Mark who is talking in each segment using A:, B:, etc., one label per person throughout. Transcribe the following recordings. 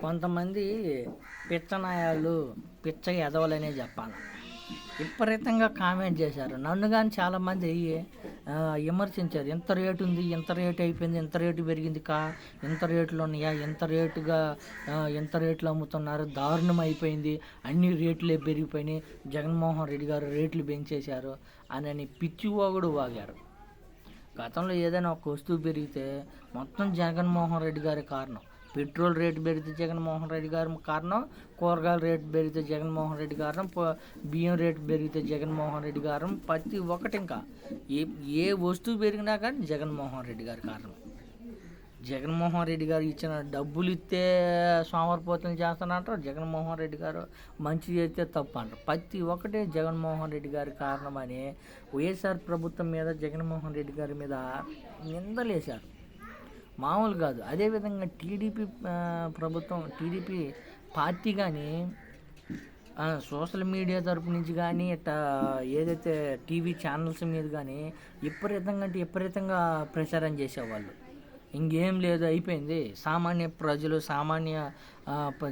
A: కొంతమంది పిచ్చనాయాలు పిచ్చ ఎదవలనే చెప్పాలి. విపరీతంగా కామెంట్ చేశారు. నన్ను కానీ చాలామంది అయ్యి విమర్శించారు. ఎంత రేటు ఉంది ఎంత రేటు అయిపోయింది ఎంత రేటు పెరిగింది కా? ఎంత రేట్లు ఉన్నాయా? ఎంత రేటుగా ఎంత రేట్లు అమ్ముతున్నారు? దారుణం అయిపోయింది. అన్ని రేట్లే పెరిగిపోయినాయి. జగన్మోహన్ రెడ్డి గారు రేట్లు పెంచేశారు అని పిచ్చి వాగుడు వాగారు. గతంలో ఏదైనా ఒక వస్తువు పెరిగితే మొత్తం జగన్మోహన్ రెడ్డి గారి కారణం. పెట్రోల్ రేటు పెరిగితే జగన్మోహన్ రెడ్డి గారు కారణం కూరగాయల రేటు పెరిగితే జగన్మోహన్ రెడ్డి కారణం బియ్యం రేటు పెరిగితే జగన్మోహన్ రెడ్డి కారణం ప్రతి ఒక్కటి ఇంకా. ఏ ఏ వస్తువు పెరిగినా కానీ జగన్మోహన్ రెడ్డి గారి కారణం. జగన్మోహన్ రెడ్డి గారు ఇచ్చిన డబ్బులు ఇస్తే సోమరిపోతులు చేస్తానంటారు జగన్మోహన్ రెడ్డి గారు మంచి చేస్తే తప్పు అంటారు. ప్రతి ఒక్కటే జగన్మోహన్ రెడ్డి గారి కారణమని వైఎస్ఆర్ ప్రభుత్వం మీద జగన్మోహన్ రెడ్డి గారి మీద నిందలేశారు. మామూలు కాదు. అదేవిధంగా టీడీపీ ప్రభుత్వం టీడీపీ పార్టీ కానీ సోషల్ మీడియా తరపు నుంచి కానీ ఇట్లా ఏదైతే టీవీ ఛానల్స్ మీద కానీ విపరీతంగా అంటే విపరీతంగా ప్రచారం చేసేవాళ్ళు. ఇంకేం లేదు అయిపోయింది. సామాన్య ప్రజలు సామాన్య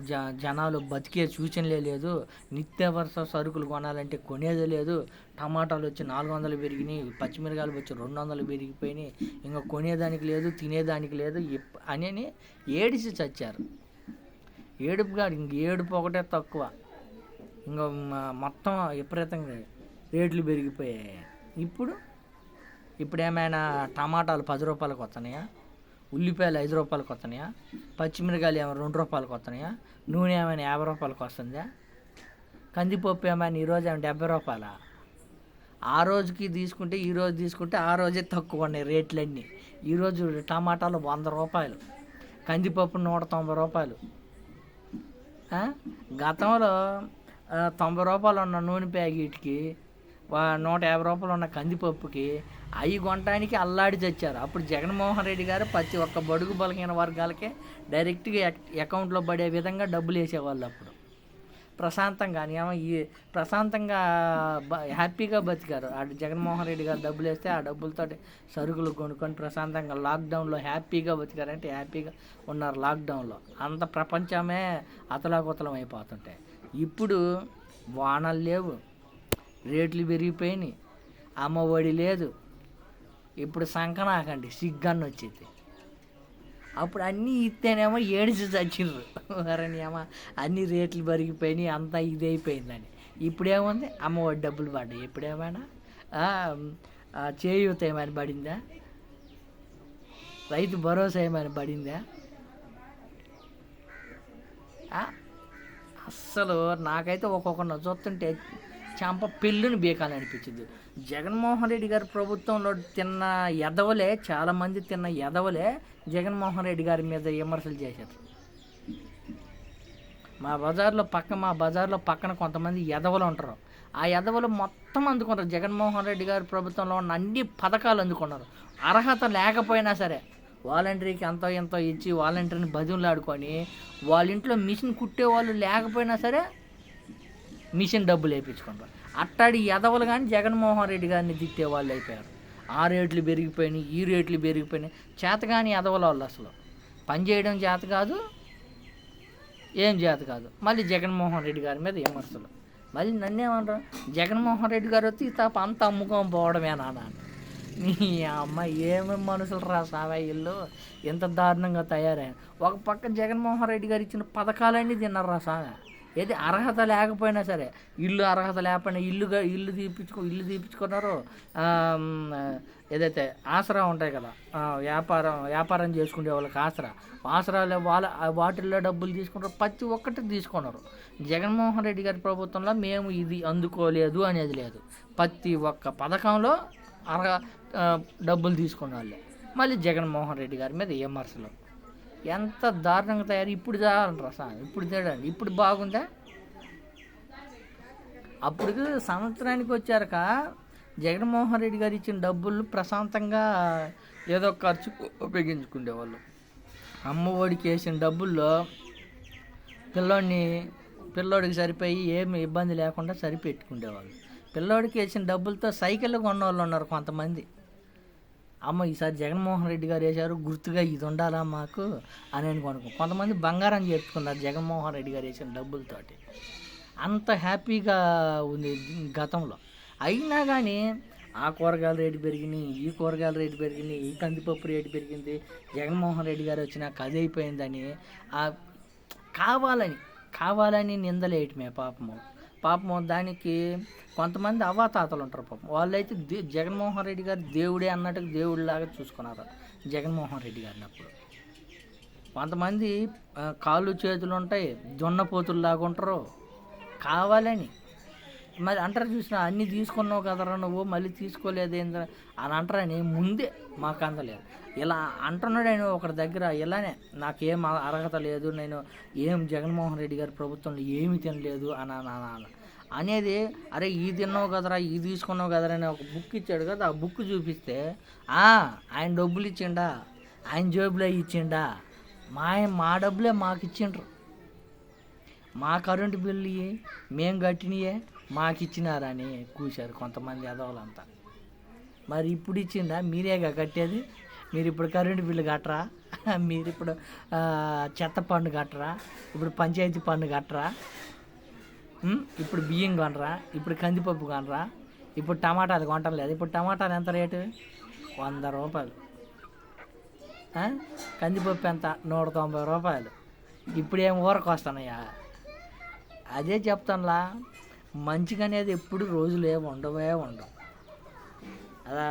A: జ జనాలు బతికే సూచనలే లేదు. నిత్యావసర సరుకులు కొనాలంటే కొనేదే లేదు. టమాటాలు వచ్చి నాలుగు వందలు పెరిగినాయి పచ్చిమిరకాయలు వచ్చి రెండు వందలు పెరిగిపోయినాయి. ఇంకా కొనేదానికి లేదు తినేదానికి లేదు అని ఏడిసి చచ్చారు. ఏడుపు కాదు ఇంక ఏడుపు ఒకటే తక్కువ. ఇంకా మొత్తం విపరీతంగా రేట్లు పెరిగిపోయాయి. ఇప్పుడు? ఇప్పుడు ఏమైనా టమాటాలు పది రూపాయలకు వస్తున్నాయా ఉల్లిపాయలు ఐదు రూపాయలకు వస్తున్నాయా? పచ్చిమిరకాయలు ఏమైనా రెండు రూపాయలకు వస్తున్నాయా? నూనె ఏమైనా యాభై రూపాయలకు వస్తుందా? కందిపప్పు ఏమైనా ఈరోజు ఏమైనా డెబ్బై రూపాయల? ఆ రోజుకి తీసుకుంటే ఈ రోజు తీసుకుంటే ఆ రోజే తక్కువ ఉన్నాయి రేట్లన్నీ. ఈరోజు టమాటాలు వంద రూపాయలు కందిపప్పు నూట తొంభై రూపాయలు. గతంలో తొంభై రూపాయలు ఉన్న నూనె ప్యాకెట్కి నూట యాభై రూపాయలు ఉన్న కందిపప్పుకి అవి కొనడానికి అల్లాడి తెచ్చారు అప్పుడు జగన్మోహన్ రెడ్డి గారు ప్రతి ఒక్క బడుగు బలహీన వర్గాలకే డైరెక్ట్గా అకౌంట్లో పడే విధంగా డబ్బులు వేసేవాళ్ళు అప్పుడు. ప్రశాంతంగా ఏమో ఈ ప్రశాంతంగా హ్యాపీగా బతికారు. ఆ జగన్మోహన్ రెడ్డి గారు డబ్బులు వేస్తే ఆ డబ్బులతో సరుకులు కొనుక్కొని ప్రశాంతంగా లాక్డౌన్లో హ్యాపీగా బతికారంటే హ్యాపీగా ఉన్నారు లాక్డౌన్లో. అంత ప్రపంచమే అతలాకుతలం అయిపోతుంటాయి ఇప్పుడు వానలు లేవు. రేట్లు పెరిగిపోయినాయి. అమ్మఒడి లేదు. ఇప్పుడు సంకనాకండి సిగ్గన్న వచ్చింది. అప్పుడు అన్నీ ఇస్తేనేమో ఏడిచి చచ్చిండ్రు వారని అన్ని రేట్లు పెరిగిపోయినాయి అంతా ఇది అయిపోయిందని. ఇప్పుడేముంది? అమ్మఒడి డబ్బులు పడ్డాయి. ఇప్పుడేమైనా చేయూత ఏమైనా పడిందా? రైతు భరోసా ఏమైనా పడిందా? అస్సలు నాకైతే ఒక్కొక్కరిని చూస్తుంటే చంప పెళ్ళుని బీకాలనిపించింది జగన్మోహన్ రెడ్డి గారి ప్రభుత్వంలో తిన్న ఎదవలే చాలామంది తిన్న ఎదవలే జగన్మోహన్ రెడ్డి గారి మీద విమర్శలు చేశారు. మా బజార్లో పక్క మా బజార్లో పక్కన కొంతమంది ఎదవలు ఉంటారు. ఆ ఎదవలు మొత్తం అందుకున్నారు జగన్మోహన్ రెడ్డి గారి ప్రభుత్వంలో ఉన్న అన్ని పథకాలు అందుకున్నారు అర్హత లేకపోయినా సరే వాలంటరీకి ఎంతో ఎంతో ఇచ్చి వాలంటరీని బదులాడుకొని వాళ్ళ ఇంట్లో మిషన్ కుట్టే వాళ్ళు లేకపోయినా సరే మిషన్ డబ్బులు వేయించుకుంటారు. అట్టాడి ఎదవలు కానీ జగన్మోహన్ రెడ్డి గారిని తిట్టే వాళ్ళు అయిపోయారు. ఆ రేట్లు పెరిగిపోయినాయి ఈ రేట్లు పెరిగిపోయినాయి. చేతగాని ఎదవల వాళ్ళు అసలు. పని చేయడం చేత కాదు ఏం చేత కాదు. మళ్ళీ జగన్మోహన్ రెడ్డి గారి మీద విమర్శలు. మళ్ళీ నన్నేమంటారు జగన్మోహన్ రెడ్డి గారు వచ్చి తప్ప అంత అమ్ముకొని పోవడమే నాన్న నీ అమ్మ ఏమేమి మనుషులు రా సావయ్యలు ఎంత దారుణంగా తయారయ్యారు. ఒక పక్క జగన్మోహన్ రెడ్డి గారు ఇచ్చిన పథకాలన్నీ తిన్నారు రా సావే ఏది అర్హత లేకపోయినా సరే ఇల్లు అర్హత లేకపోయినా ఇల్లుగా ఇల్లు తీపించుకో ఇల్లు తీపించుకున్నారు ఏదైతే ఆసరా ఉంటాయి కదా వ్యాపారం వ్యాపారం చేసుకునే వాళ్ళకి ఆసరా ఆసరాలు వాళ్ళ వాటిల్లో డబ్బులు తీసుకుంటారు ప్రతి ఒక్కటి తీసుకున్నారు. జగన్మోహన్ రెడ్డి గారి ప్రభుత్వంలో మేము ఇది అందుకోలేదు అనేది లేదు. ప్రతి ఒక్క పథకంలో అర్హ డబ్బులు తీసుకున్న వాళ్ళే. మళ్ళీ జగన్మోహన్ రెడ్డి గారి మీద విమర్శలు ఎంత దారుణంగా తయారు? ఇప్పుడు చాలంటారా సార్ ఇప్పుడు తేడండి ఇప్పుడు బాగుందా? అప్పుడు సంవత్సరానికి వచ్చారక జగన్మోహన్ రెడ్డి గారు ఇచ్చిన డబ్బులు ప్రశాంతంగా ఏదో ఖర్చు ఉపయోగించుకునేవాళ్ళు అమ్మఒడికి వేసిన డబ్బుల్లో పిల్లోడిని పిల్లోడికి సరిపోయి ఏమి ఇబ్బంది లేకుండా సరిపెట్టుకునేవాళ్ళు పిల్లోడికి వేసిన డబ్బులతో సైకిల్ కొన్న వాళ్ళు ఉన్నారు కొంతమంది. అమ్మ ఈసారి జగన్మోహన్ రెడ్డి గారు వేశారు గుర్తుగా ఇది ఉండాలా మాకు అని అనుకోనుకో కొంతమంది బంగారం చేర్చుకున్నారు జగన్మోహన్ రెడ్డి గారు వేసిన డబ్బులతోటి. అంత హ్యాపీగా ఉంది గతంలో. అయినా కానీ ఆ కూరగాయల రేటు పెరిగినాయి ఈ కూరగాయల రేటు పెరిగినాయి ఈ కందిపప్పు రేటు పెరిగింది జగన్మోహన్ రెడ్డి గారు వచ్చినాక అది అయిపోయిందని కావాలని కావాలని నిందలేయటమే పాపము. పాపం దానికి కొంతమంది అవ్వాతాతలు ఉంటారు పాపం. వాళ్ళైతే దే జగన్మోహన్ రెడ్డి గారు దేవుడే అన్నట్టు దేవుడిలాగా చూసుకున్నారు. జగన్మోహన్ రెడ్డి గారిని అప్పుడు. కొంతమంది కాళ్ళు చేతులు ఉంటాయి దున్నపోతుల్లాగా ఉంటారు. కావాలని మరి అంటారు చూసిన అన్నీ తీసుకున్నావు కదరా నువ్వు మళ్ళీ తీసుకోలేదు ఏంద్రా? అని అంటారని ముందే మాకు అందలేదు. ఇలా అంటున్నాడు ఆయన ఒకరి దగ్గర ఇలానే నాకేం అర్హత లేదు నేను ఏం జగన్మోహన్ రెడ్డి గారి ప్రభుత్వంలో ఏమి తినలేదు అని అని- అనేది అరే ఈ తిన్నావు కదరా ఇది తీసుకున్నావు కదరా అని ఒక బుక్ ఇచ్చాడు కదా ఆ బుక్ చూపిస్తే ఆయన డబ్బులు ఇచ్చిండా? ఆయన జేబులో ఇచ్చిండా? మా మా డబ్బులే మాకు ఇచ్చిండ్రు. మా కరెంటు బిల్లు మేము కట్టినయే మాకు ఇచ్చినారని కూశారు కొంతమంది ఎదవలంతా మరి ఇప్పుడు ఇచ్చిందా? మీరేగా కట్టేది? మీరు ఇప్పుడు కరెంటు బిల్లు కట్టరా? మీరు ఇప్పుడు చెత్త పన్ను కట్టరా? ఇప్పుడు పంచాయతీ పన్ను కట్టరా? ఇప్పుడు బియ్యం కొనరా? ఇప్పుడు కందిపప్పు కొనరా? ఇప్పుడు టమాటాలు కొంటలేదు ఇప్పుడు టమాటాలు ఎంత రేటు? వంద రూపాయలు. కందిపప్పు ఎంత? నూట తొంభై రూపాయలు. ఇప్పుడు ఏం ఊరకు వస్తున్నాయా అదే చెప్తానులా. మంచిగా అనేది ఎప్పుడు రోజులు ఏ ఉండవే ఉండవు అలా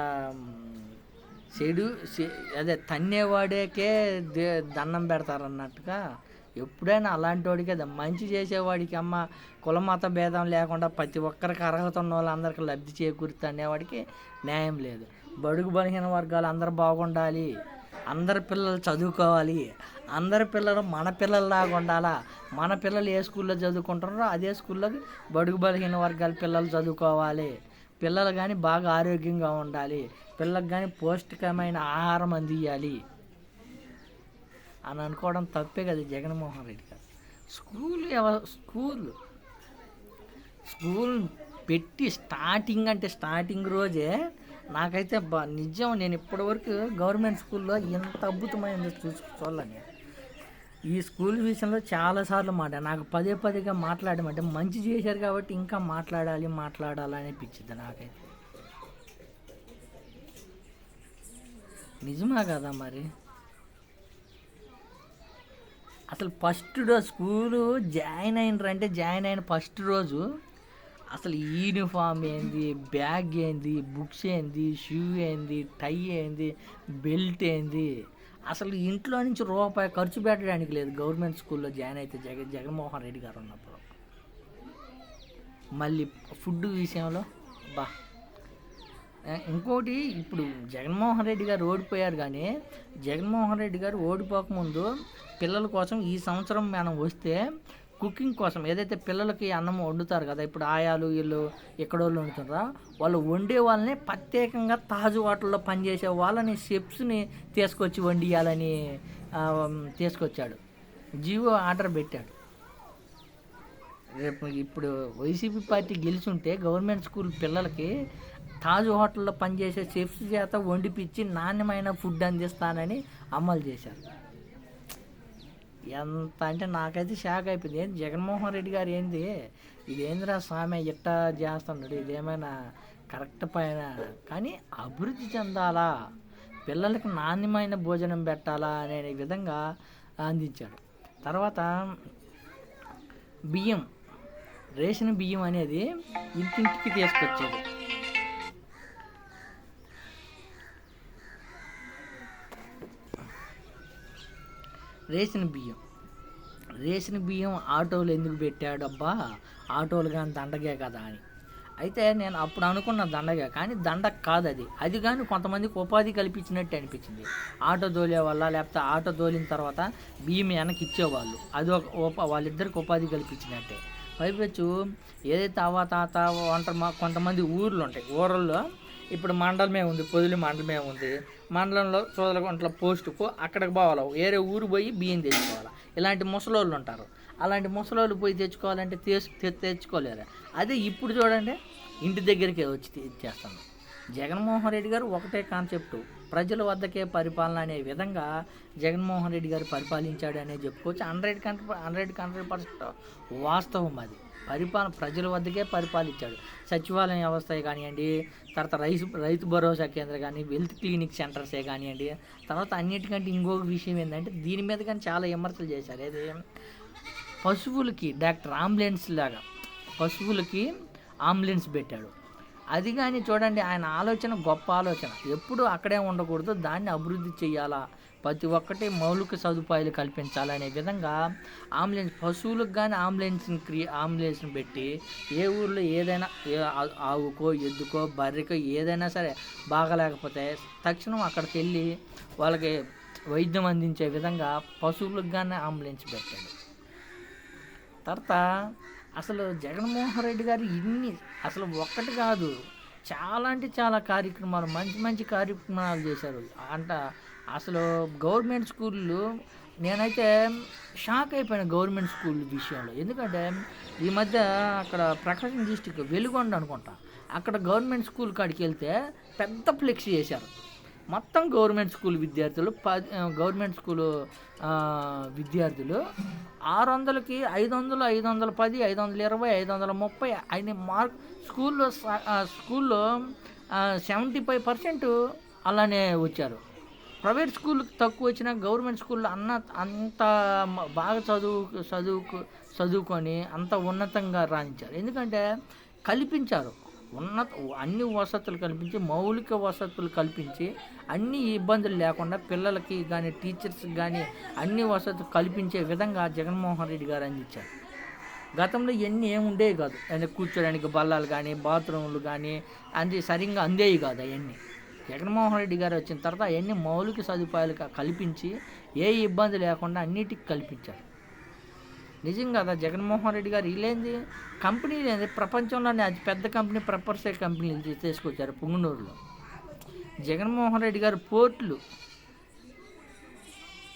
A: చెడు అదే తన్నేవాడికే దే దండం పెడతారన్నట్టుగా ఎప్పుడైనా అలాంటి వాడికి అదే మంచి చేసేవాడికి అమ్మ కులమత భేదం లేకుండా ప్రతి ఒక్కరికి అర్హత ఉన్న వాళ్ళందరికీ లబ్ధి చేకూరుతుంది అనేవాడికి న్యాయం లేదు. బడుగు బలహీన వర్గాలు అందరూ బాగుండాలి. అందరి పిల్లలు చదువుకోవాలి. అందరి పిల్లలు మన పిల్లల్లాగా ఉండాలా? మన పిల్లలు ఏ స్కూల్లో చదువుకుంటారో అదే స్కూల్లో బడుగు బలహీన వర్గాల పిల్లలు చదువుకోవాలి. పిల్లలు కానీ బాగా ఆరోగ్యంగా ఉండాలి. పిల్లలకు కానీ పౌష్టికమైన ఆహారం అందియాలి అని అనుకోవడం తప్పే కదా Jaganmohan Reddy garu. School school. School పెట్టి స్టార్టింగ్ అంటే స్టార్టింగ్ రోజే నాకైతే బా నిజం నేను ఇప్పటివరకు గవర్నమెంట్ స్కూల్లో ఎంత అద్భుతమైంది చూసి చూడాలని ఈ స్కూల్ విషయంలో చాలాసార్లు మాట నాకు పదే పదేగా మాట్లాడమంటే మంచి చేశారు కాబట్టి ఇంకా మాట్లాడాలి మాట్లాడాలి అనిపించింది నాకైతే. నిజమా కదా మరి? అసలు ఫస్ట్ రోజు స్కూలు జాయిన్ అయినరంటే జాయిన్ అయిన ఫస్ట్ రోజు అసలు యూనిఫామ్ ఏంది బ్యాగ్ ఏంది బుక్స్ ఏంది షూ ఏంది టై ఏంది బెల్ట్ ఏంది? అసలు ఇంట్లో నుంచి రూపాయి ఖర్చు పెట్టడానికి లేదు. గవర్నమెంట్ స్కూల్లో జాయిన్ అయితే జగ జగన్మోహన్ రెడ్డి గారు ఉన్నప్పుడు. మళ్ళీ ఫుడ్ విషయంలో బా. ఇంకోటి ఇప్పుడు జగన్మోహన్ రెడ్డి గారు ఓడిపోయారు కానీ జగన్మోహన్ రెడ్డి గారు ఓడిపోకముందు పిల్లల కోసం ఈ సంవత్సరం మనం వస్తే కుకింగ్ కోసం ఏదైతే పిల్లలకి అన్నం వండుతారు కదా ఇప్పుడు ఆయాలు వీళ్ళు ఎక్కడోళ్ళు వండుతారా వాళ్ళు వండే వాళ్ళని ప్రత్యేకంగా తాజు వాటర్లో పనిచేసే వాళ్ళని షెఫ్స్ని తీసుకొచ్చి వండియాలని తీసుకొచ్చాడు. జియో ఆర్డర్ పెట్టాడు. రేపు ఇప్పుడు వైసీపీ పార్టీ గెలిచుంటే గవర్నమెంట్ స్కూల్ పిల్లలకి తాజు హోటల్లో పనిచేసే చెఫ్స్ చేత వండిపిచ్చి నాణ్యమైన ఫుడ్ అందిస్తానని అమలు చేశారు. ఎంత అంటే నాకైతే షాక్ అయిపోయింది. ఏంది జగన్మోహన్ రెడ్డి గారు ఏంది? ఇదేందిరా స్వామి ఇట్ట చేస్తున్నాడు ఇదేమైనా కరెక్ట్ పైన? కానీ అభివృద్ధి చెందాలా? పిల్లలకు నాణ్యమైన భోజనం పెట్టాలా అనే విధంగా అందించాడు. తర్వాత బియ్యం రేషన్ బియ్యం అనేది ఇంటింటికి తీసుకొచ్చేది. రేషన్ బియ్యం. రేషన్ బియ్యం ఆటోలు ఎందుకు పెట్టాడబ్బా ఆటోలు కానీ దండగే కదా అని. అయితే నేను అప్పుడు అనుకున్న దండగా కానీ దండ కాదు అది. అది కానీ కొంతమందికి ఉపాధి కల్పించినట్టు అనిపించింది. ఆటో దోలే వల్ల లేకపోతే ఆటో దోలిన తర్వాత బియ్యం వెనక్కి ఇచ్చేవాళ్ళు. అది ఒక ఉప వాళ్ళిద్దరికి ఉపాధి కల్పించినట్టే. పైపెచ్చు ఏదైతే అవ్వ తాత వంట మా కొంతమంది ఊర్లు ఉంటాయి. ఊర్లలో ఇప్పుడు మండలమే ఉంది పొదిలి మండలమే ఉంది. మండలంలో చోదలగుంటల పోస్టుకు అక్కడికి పోవాలి? వేరే ఊరు పోయి బియ్యం తెచ్చుకోవాలి? ఇలాంటి ముసలోళ్ళు ఉంటారు. అలాంటి ముసలోళ్ళు పోయి తెచ్చుకోవాలంటే తెచ్చు తె- తెచ్చుకోలేరు. అదే ఇప్పుడు చూడండి ఇంటి దగ్గరికే వచ్చి తెచ్చేస్తాను జగన్మోహన్ రెడ్డి గారు ఒకటే కాన్సెప్ట్ ప్రజల వద్దకే పరిపాలన అనే విధంగా జగన్మోహన్ రెడ్డి గారు పరిపాలించాడు అనే చెప్పుకోవచ్చు. Hundred country hundred hundred percent వాస్తవం అది. పరిపాలన ప్రజల వద్దకే పరిపాలించాడు. సచివాలయం వ్యవస్థ కానివ్వండి తర్వాత రైతు రైతు భరోసా కేంద్రం కానీ వెల్త్ క్లినిక్ సెంటర్సే కానివ్వండి తర్వాత అన్నిటికంటే ఇంకొక విషయం ఏంటంటే దీని మీద కానీ చాలా విమర్శలు చేశారు. ఏది? పశువులకి డాక్టర్ అంబులెన్స్ లాగా పశువులకి అంబులెన్స్ పెట్టాడు. అది కానీ చూడండి ఆయన ఆలోచన గొప్ప ఆలోచన. ఎప్పుడు అక్కడే ఉండకూడదు దాన్ని అభివృద్ధి చేయాలా ప్రతి ఒక్కటి మౌలిక సదుపాయాలు కల్పించాలనే విధంగా అంబులెన్స్ పశువులకు కానీ అంబులెన్స్ని క్రియ అంబులెన్స్ని పెట్టి ఏ ఊర్లో ఏదైనా ఆవుకో ఎద్దుకో బర్రెకో ఏదైనా సరే బాగలేకపోతే తక్షణం అక్కడికి వెళ్ళి వాళ్ళకి వైద్యం అందించే విధంగా పశువులకు కానీ అంబులెన్స్ పెట్టండి. తర్వాత అసలు జగన్మోహన్ రెడ్డి గారు ఇన్ని అసలు ఒక్కటి కాదు చాలా అంటే చాలా కార్యక్రమాలు మంచి మంచి కార్యక్రమాలు చేశారు. అంట అసలు గవర్నమెంట్ స్కూళ్ళు నేనైతే షాక్ అయిపోయాను గవర్నమెంట్ స్కూల్ విషయంలో. ఎందుకంటే ఈ మధ్య అక్కడ ప్రకాశం డిస్టిక్ వెలుగొండ అనుకుంటా అక్కడ గవర్నమెంట్ స్కూల్ కాడికి వెళ్తే పెద్ద ఫ్లెక్సీ చేశారు మొత్తం గవర్నమెంట్ స్కూల్ విద్యార్థులు పది గవర్నమెంట్ స్కూలు విద్యార్థులు ఆరు వందలకి ఐదు వందలు ఐదు వందల పది ఐదు వందల ఇరవై ఐదు వందల ముప్పై అయిన మార్క్ స్కూల్లో స్కూల్లో సెవెంటీ ఫైవ్ పర్సెంట్ అలానే వచ్చారు. ప్రైవేట్ స్కూల్ తక్కువ వచ్చినా గవర్నమెంట్ స్కూల్లో అన్న అంత బాగా చదువు చదువుకు చదువుకొని అంత ఉన్నతంగా రాణించారు. ఎందుకంటే కల్పించారు. ఉన్నత అన్ని వసతులు కల్పించి మౌలిక వసతులు కల్పించి అన్ని ఇబ్బందులు లేకుండా పిల్లలకి కానీ టీచర్స్కి కానీ అన్ని వసతులు కల్పించే విధంగా జగన్మోహన్ రెడ్డి గారు అందించారు. గతంలో ఇవన్నీ ఏముండేవి కాదు. అంటే కూర్చోడానికి బల్లాలు కానీ బాత్రూములు కానీ అంది సరిగ్గా అందేవి కాదు అవన్నీ. జగన్మోహన్ రెడ్డి గారు వచ్చిన తర్వాత అవన్నీ మౌలిక సదుపాయాలు కల్పించి ఏ ఇబ్బంది లేకుండా అన్నిటికీ కల్పించారు. నిజం కదా జగన్మోహన్ రెడ్డి గారు వీళ్ళేంది? కంపెనీలు ఏంది ప్రపంచంలోనే అతి పెద్ద కంపెనీ ప్రపర్సే కంపెనీలు తీసుకొచ్చారు పుంగనూరులో. జగన్మోహన్ రెడ్డి గారు పోర్ట్లు.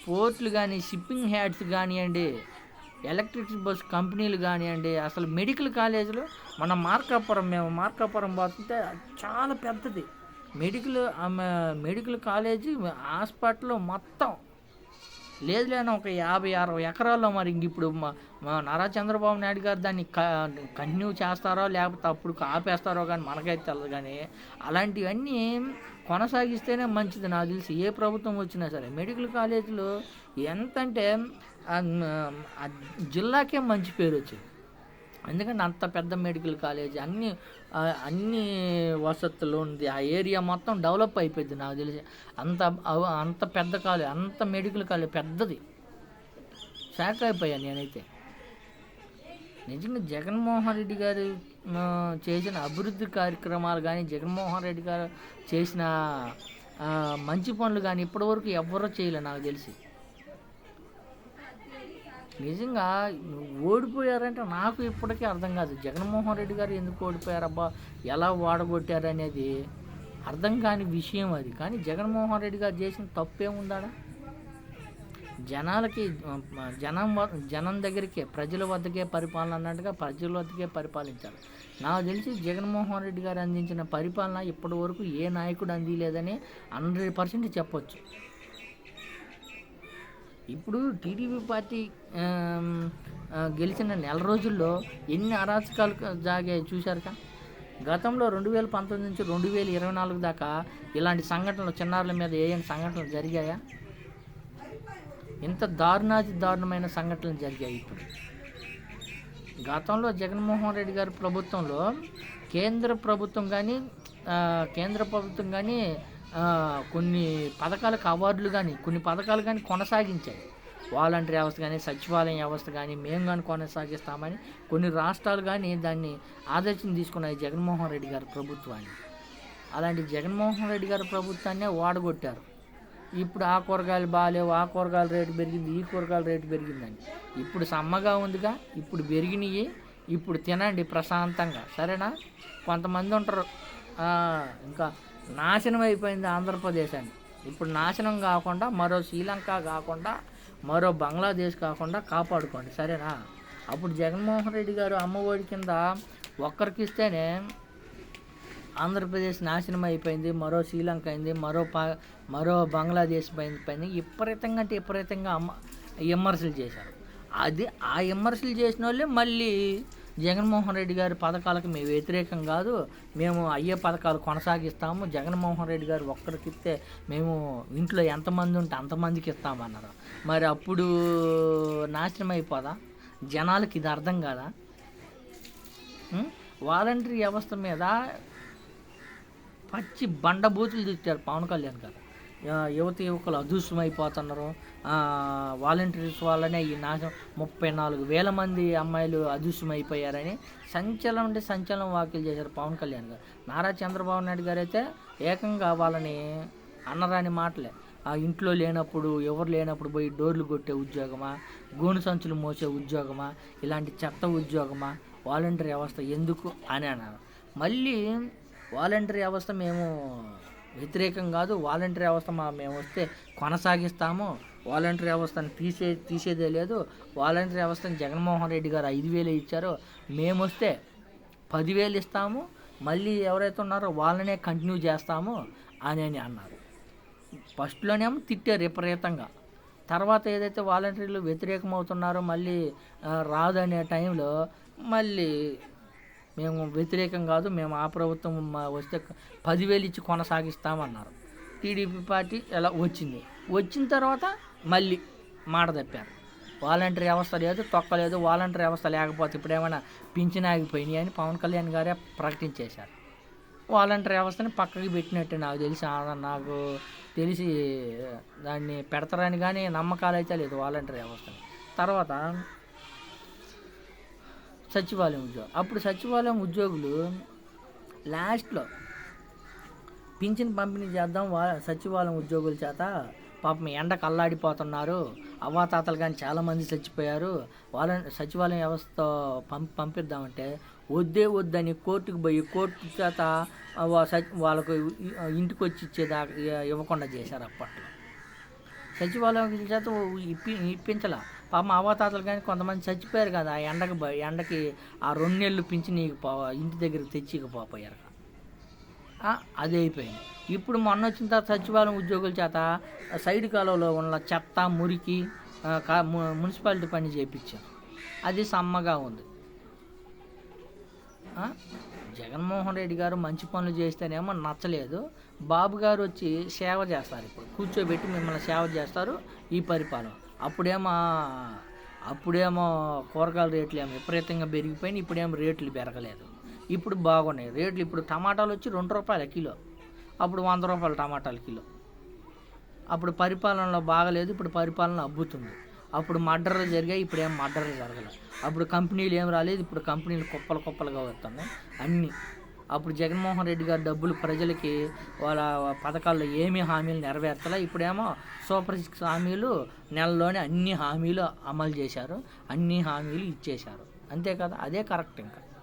A: పోర్ట్లు కానీ షిప్పింగ్ హ్యాడ్స్ కానివ్వండి ఎలక్ట్రిక్ బస్ కంపెనీలు కానివ్వండి అసలు మెడికల్ కాలేజీలు మన మార్కాపురం మేము మార్కాపురం పోతుంటే చాలా పెద్దది. మెడికల్ ఆమె మెడికల్ కాలేజీ హాస్పిటల్ మొత్తం లేదు లేని ఒక యాభై అరవై ఎకరాల్లో మరి ఇప్పుడు మా నారా చంద్రబాబు నాయుడు గారు దాన్ని కంటిన్యూ చేస్తారో లేకపోతే అప్పుడు ఆపేస్తారో కానీ మనకైతే తెలియదు కానీ అలాంటివన్నీ కొనసాగిస్తేనే మంచిది. నాకు తెలిసి ఏ ప్రభుత్వం వచ్చినా సరే మెడికల్ కాలేజీలో ఎంతంటే జిల్లాకే మంచి పేరు వచ్చింది. ఎందుకంటే అంత పెద్ద మెడికల్ కాలేజ్ అన్ని అన్ని వసతులు ఉంది. ఆ ఏరియా మొత్తం డెవలప్ అయిపోయింది నాకు తెలిసి. అంత అవ- అంత పెద్ద కాలేజ్ అంత మెడికల్ కాలేజ్ పెద్దది. షాక్ అయిపోయాను నేనైతే. నిజంగా జగన్మోహన్ రెడ్డి గారు చేసిన అభివృద్ధి కార్యక్రమాలు కానీ జగన్మోహన్ రెడ్డి గారు చేసిన మంచి పనులు కానీ ఇప్పటివరకు ఎవ్వరూ చేయలే నాకు తెలిసి. నిజంగా ఓడిపోయారంటే నాకు ఇప్పటికీ అర్థం కాదు. జగన్మోహన్ రెడ్డి గారు ఎందుకు ఓడిపోయారబ్బా? ఎలా ఓడగొట్టారు అనేది అర్థం కాని విషయం అది. కానీ జగన్మోహన్ రెడ్డి గారు చేసిన తప్పేముందాడా? జనాలకి జనం వ- జనం దగ్గరికే ప్రజల వద్దకే పరిపాలన అన్నట్టుగా ప్రజల వద్దకే పరిపాలించాలి నాకు తెలిసి జగన్మోహన్ రెడ్డి గారు అందించిన పరిపాలన ఇప్పటి వరకు ఏ నాయకుడు అందిలేదని హండ్రెడ్ పర్సెంట్ చెప్పొచ్చు. ఇప్పుడు టీడీపీ పార్టీ గెలిచిన నెల రోజుల్లో ఎన్ని అరాచకాలు జాగాయి చూశారుగా గతంలో రెండు వేల పంతొమ్మిది నుంచి రెండు వేల ఇరవై నాలుగు దాకా ఇలాంటి సంఘటనలు చిన్నారుల మీద ఏమైనా సంఘటనలు జరిగాయా? ఇంత దారుణాతి దారుణమైన సంఘటనలు జరిగాయి ఇప్పుడు. గతంలో జగన్మోహన్ రెడ్డి గారి ప్రభుత్వంలో కేంద్ర ప్రభుత్వం కానీ కేంద్ర ప్రభుత్వం కానీ కొన్ని పథకాలకు అవార్డులు కానీ కొన్ని పథకాలు కానీ కొనసాగించాయి. వాలంటీర్ వ్యవస్థ కానీ సచివాలయం వ్యవస్థ కానీ మేము కానీ కొనసాగిస్తామని కొన్ని రాష్ట్రాలు కానీ దాన్ని ఆదర్శం తీసుకున్నాయి జగన్మోహన్ రెడ్డి గారి ప్రభుత్వాన్ని. అలాంటి జగన్మోహన్ రెడ్డి గారి ప్రభుత్వాన్నే వాడగొట్టారు. ఇప్పుడు ఆ కూరగాయలు బాగాలేవు ఆ కూరగాయల రేటు పెరిగింది ఈ కూరగాయల రేటు పెరిగిందని. ఇప్పుడు సమ్మగా ఉందిగా ఇప్పుడు పెరిగినాయి ఇప్పుడు తినండి ప్రశాంతంగా. సరేనా? కొంతమంది ఉంటారు. ఇంకా నాశనం అయిపోయింది ఆంధ్రప్రదేశ్ అని. ఇప్పుడు నాశనం కాకుండా మరో శ్రీలంక కాకుండా మరో బంగ్లాదేశ్ కాకుండా కాపాడుకోండి. సరేనా? అప్పుడు జగన్మోహన్ రెడ్డి గారు అమ్మఒడి కింద ఒక్కరికి ఇస్తేనే ఆంధ్రప్రదేశ్ నాశనం అయిపోయింది మరో శ్రీలంక అయింది మరో పా మరో బంగ్లాదేశ్ పైన పైన విపరీతంగా అంటే విపరీతంగా అమ్మ విమర్శలు చేశారు. అది ఆ విమర్శలు చేసిన వాళ్ళే మళ్ళీ జగన్మోహన్ రెడ్డి గారి పథకాలకు మేము వ్యతిరేకం కాదు. మేము అయ్యే పథకాలు కొనసాగిస్తాము. జగన్మోహన్ రెడ్డి గారు ఒక్కరికి ఇస్తే మేము ఇంట్లో ఎంతమంది ఉంటే అంతమందికి ఇస్తామన్నారు. మరి అప్పుడు నాశనం అయిపోదా? జనాలకి ఇది అర్థం కాదా? వాలంటరీ వ్యవస్థ మీద పచ్చి బండబూతులు తిట్టారు పవన్ కళ్యాణ్ గారు. యువత యువకులు అదృశ్యమైపోతున్నారు. వాలంటీర్స్ వల్లనే ఈ నాశనం ముప్పై నాలుగు వేల మంది అమ్మాయిలు అదృశ్యమైపోయారని సంచలనం అంటే సంచలనం వ్యాఖ్యలు చేశారు పవన్ కళ్యాణ్ గారు. నారా చంద్రబాబు నాయుడు గారు అయితే ఏకంగా వాళ్ళని అన్నరాని మాటలే. ఆ ఇంట్లో లేనప్పుడు ఎవరు లేనప్పుడు పోయి డోర్లు కొట్టే ఉద్యోగమా? గోను సంచులు మోసే ఉద్యోగమా? ఇలాంటి చెత్త ఉద్యోగమా? వాలంటీర్ వ్యవస్థ ఎందుకు? అని అన్నారు. మళ్ళీ వాలంటీర్ వ్యవస్థ మేము వ్యతిరేకం కాదు వాలంటీర్ వ్యవస్థ మా మేము వస్తే కొనసాగిస్తాము. వాలంటీర్ వ్యవస్థను తీసే తీసేదే లేదు. వాలంటీర్ వ్యవస్థను జగన్మోహన్ రెడ్డి గారు ఐదు వేలు ఇచ్చారు. మేము వస్తే పదివేలు ఇస్తాము. మళ్ళీ ఎవరైతే ఉన్నారో వాళ్ళనే కంటిన్యూ చేస్తాము అని అని అన్నారు. ఫస్ట్లోనేమో తిట్టారు విపరీతంగా. తర్వాత ఏదైతే వాలంటీర్లు వ్యతిరేకం అవుతున్నారో మళ్ళీ రాదనే టైంలో మళ్ళీ మేము వ్యతిరేకం కాదు మేము ఆ ప్రభుత్వం మా- వస్తే పదివేలు ఇచ్చి కొనసాగిస్తామన్నారు. టీడీపీ పార్టీ ఎలా వచ్చింది? వచ్చిన తర్వాత మళ్ళీ మాట తప్పారు. వాలంటీర్ వ్యవస్థ లేదు తొక్కలేదు వాలంటీర్ వ్యవస్థ లేకపోతే ఇప్పుడు ఏమైనా పింఛన్ ఆగిపోయినాయి అని పవన్ కళ్యాణ్ గారే ప్రకటించేశారు. వాలంటీర్ వ్యవస్థని పక్కకి పెట్టినట్టు నాకు తెలిసి నాకు తెలిసి దాన్ని పెడతారని కానీ నమ్మకాలు అయితే లేదు వాలంటీర్ వ్యవస్థని. తర్వాత సచివాలయం ఉద్యోగం. అప్పుడు సచివాలయం ఉద్యోగులు లాస్ట్లో పింఛన్ పంపిణీ చేద్దాం వా సచివాలయం ఉద్యోగుల చేత పాపం ఎండకు అల్లాడిపోతున్నారు. అవ్వాతాతలు కానీ చాలామంది చచ్చిపోయారు. వాళ్ళ సచివాలయం వ్యవస్థ పంపి పంపిద్దామంటే వద్దే వద్దని కోర్టుకు పోయి కోర్టు చేత వా- సచి- వాళ్ళకు ఇంటికి వచ్చి ఇచ్చేదా ఇవ్వకుండా చేశారు అప్పట్లో. సచివాలయం చేత ఇప్పి ఇప్పించాల. పాపం అవ్వాతాతలు కానీ కొంతమంది చచ్చిపోయారు కదా ఆ ఎండకి ఎండకి ఆ రెండు నెలలు పింఛన్ పో ఇంటి దగ్గరికి తెచ్చికపోయారు ఆ, అది అయిపోయింది. ఇప్పుడు మొన్న వచ్చిన తర్వాత సచివాలయం ఉద్యోగుల చేత సైడ్ కాలువలో ఉన్న చెత్త మురికి మున్సిపాలిటీ పని చేయించారు అది సమ్మగా ఉంది. జగన్మోహన్ రెడ్డి గారు మంచి పనులు చేస్తేనేమో నచ్చలేదు. బాబు గారు వచ్చి సేవ చేస్తారు ఇప్పుడు. కూర్చోబెట్టి మిమ్మల్ని సేవ చేస్తారు ఈ పరిపాలన. అప్పుడేమో అప్పుడేమో కూరగాయల రేట్లు ఏమో విపరీతంగా పెరిగిపోయినాయి ఇప్పుడేమో రేట్లు పెరగలేదు. ఇప్పుడు బాగున్నాయి. రేట్లు ఇప్పుడు టమాటాలు వచ్చి రెండు రూపాయల కిలో. అప్పుడు వంద రూపాయలు టమాటాలు కిలో. అప్పుడు పరిపాలనలో బాగలేదు ఇప్పుడు పరిపాలన అబ్బుతుంది. అప్పుడు మర్డర్లు జరిగాయి ఇప్పుడు ఏం మర్డర్లు జరగలేదు అప్పుడు కంపెనీలు ఏం రాలేదు ఇప్పుడు కంపెనీలు కుప్పలు కుప్పలుగా వస్తున్నాయి అన్నీ. అప్పుడు జగన్మోహన్ రెడ్డి గారు డబ్బులు ప్రజలకి వాళ్ళ పథకాల్లో ఏమీ హామీలు నెరవేర్చలే. ఇప్పుడేమో సూపర్ సిక్స్ హామీలు నెలలోనే అన్ని హామీలు అమలు చేశారు అన్ని హామీలు ఇచ్చేశారు. అంతే కదా? అదే కరెక్ట్ ఇంకా.